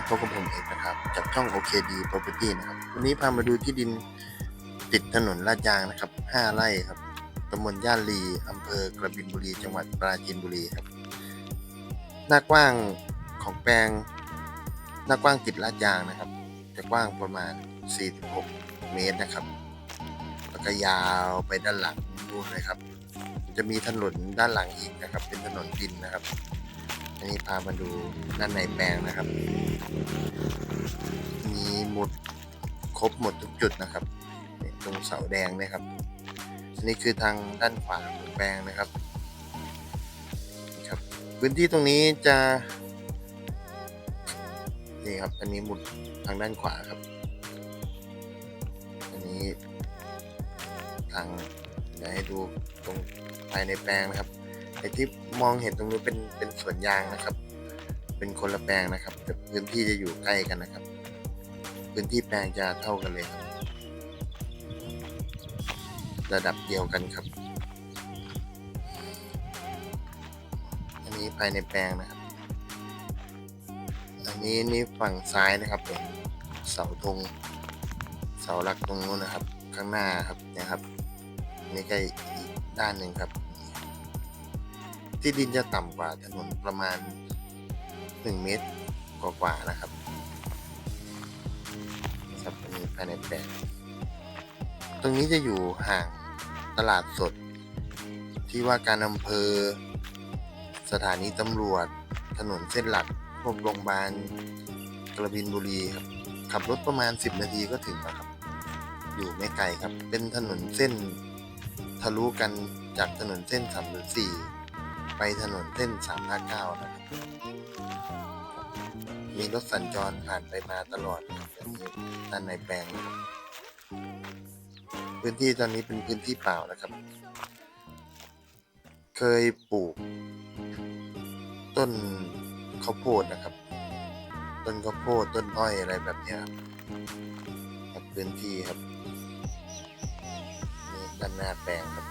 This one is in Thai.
ครับพบกับผมเอกนะครับจากช่อง OKD Property นะครับวันนี้พามาดูที่ดินติดถนนลาดยางนะครับ 5 ไร่ครับตำบลย่านลีอำเภอกระบินบุรี จังหวัดปราจีนบุรีครับหน้ากว้างของแปลงหน้ากว้างติดลาดยางนะครับ จะกว้างประมาณ 46 เมตรนะครับแล้วก็ยาวไปด้านหลังนู่นเลยครับ จะมีถนนด้านหลังอีกนะครับ เป็นถนนดินนะครับอันนี้พามาดูด้านในแปลงนะครับ ครบหมดทุกจุดนะครับตรงเสาแดงนะครับนนี้คือทางด้านขวาของแปลงนะครับครับ พื้นที่ตรงนี้จะนี่ครับอันนี้หมุดทางด้านขวาครับ อันนี้ทางเดี๋ยวให้ดูตรงภายในแปลงนะครับไอที่มองเห็นตรงนู้เป็นเป็นสวนยางนะครับ เป็นคนละแปลงนะครับแต่พื้นที่จะอยู่ใกล้กันนะครับ พื้นที่แปลงจะเท่ากันเลยครับ ระดับเดียวกันครับ อันนี้ภายในแปลงนะครับ อันนี้นี่ฝั่งซ้ายนะครับเป็นเสาธงเสาหลักตรงนู้นนะครับ ข้างหน้าครับนะครับนนี่ก็อีกด้านหนึ่งครับ ที่ดินจะต่ำกว่าถนนประมาณ 1 เมตรกว่าๆนะครับายในแปลงตรงนี้จะอยู่ห่างตลาดสด ที่ว่าการอำเภอ สถานีตำรวจ ถนนเส้นหลักพวกโรงพยาบาลกระบินบุรีครับ ขับรถประมาณ 10 นาทีก็ถึงแล้วครับ อยู่ไม่ไกลครับ เป็นถนนเส้นทะลุกันจากถนนเส้น304ไปถนนเส้น359นะครับ มีรถสัญจรผ่านไปมาตลอดแบบนี้ด้านในแปลงนะครับพื้นที่ตอนนี้เป็นพื้นที่เปล่านะครับ เคยปลูก ต้นข้าวโพดนะครับ ต้นข้าวโพดต้นอ้อยอะไรแบบนี้ครับครับพื้นที่ครับนี่ด้านหน้าแปลงครับ